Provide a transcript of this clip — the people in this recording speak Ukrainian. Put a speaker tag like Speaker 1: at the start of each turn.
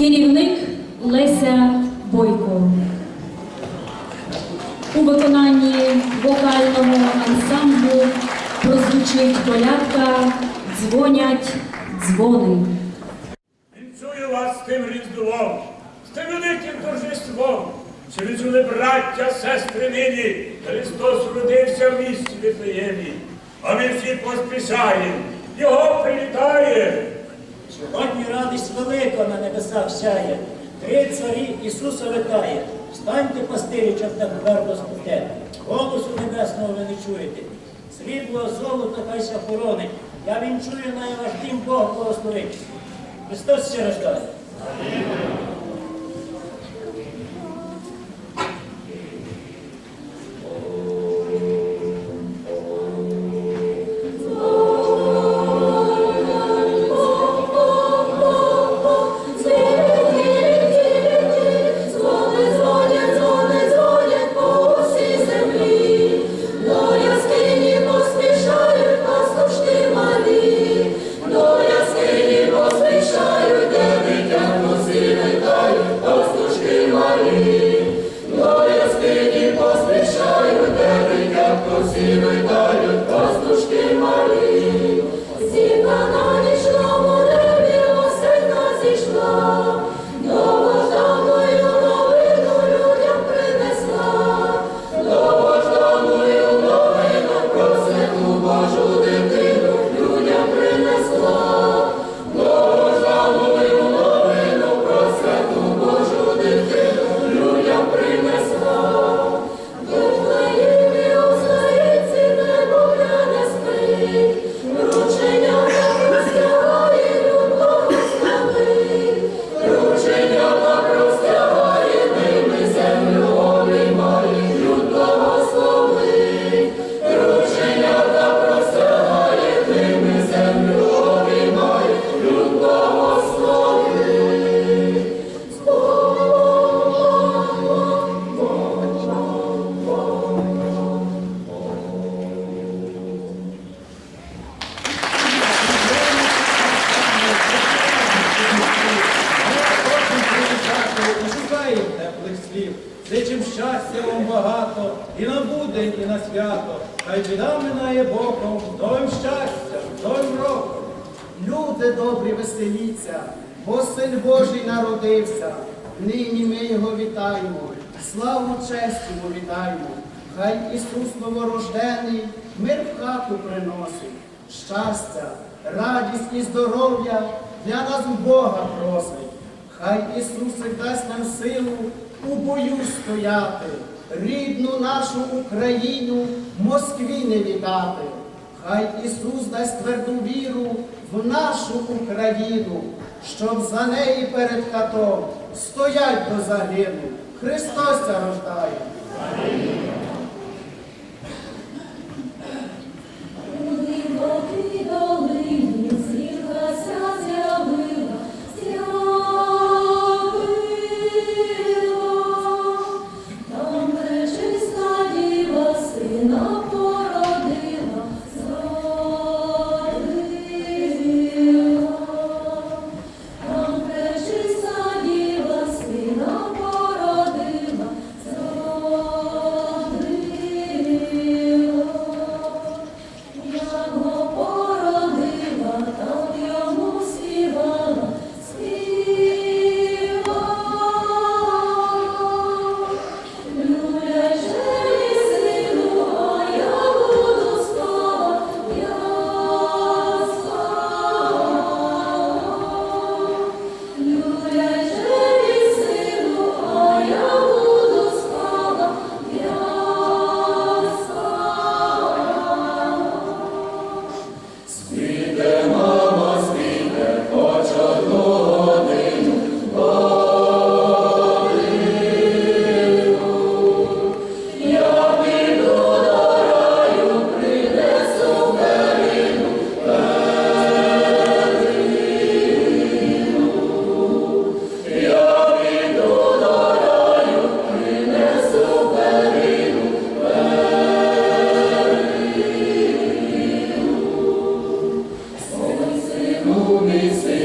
Speaker 1: Керівник Леся Бойко. У виконанні вокального ансамблю прозвучить колядка Дзвонять дзвони.
Speaker 2: Вінчую вас з тим різдвом, з тим великим торжеством, що відчули браття, сестри нині, Христос родився в місті Вифлеємі, а ми всі поспішаємо, Його привітає.
Speaker 3: Сьогодні радість велика на небесах сяє. Три царі Ісуса витає. Встаньте, пастирічок, так твердо спите. Голосу небесного ви не чуєте. Срібло, золото хай ся хоронить. Я вінчую найваждім Бог благословить. Христос ще рождає.
Speaker 4: Spirit зичим щастя вам багато, і на будень, і на свято, хай біда минає боком, новим щастям, новим роком.
Speaker 5: Люди добрі, веселіться, бо син Божий народився. Нині ми його вітаємо, славу йому вітаємо. Хай Ісус новорождений мир в хату приносить, щастя, радість і здоров'я для нас Бога просить. Хай Ісусик дасть нам силу у бою стояти, рідну нашу Україну Москві не віддати. Хай Ісус дасть тверду віру в нашу Україну, щоб за неї перед катом стоять до загину. Христос ця рождає. Спокуни си.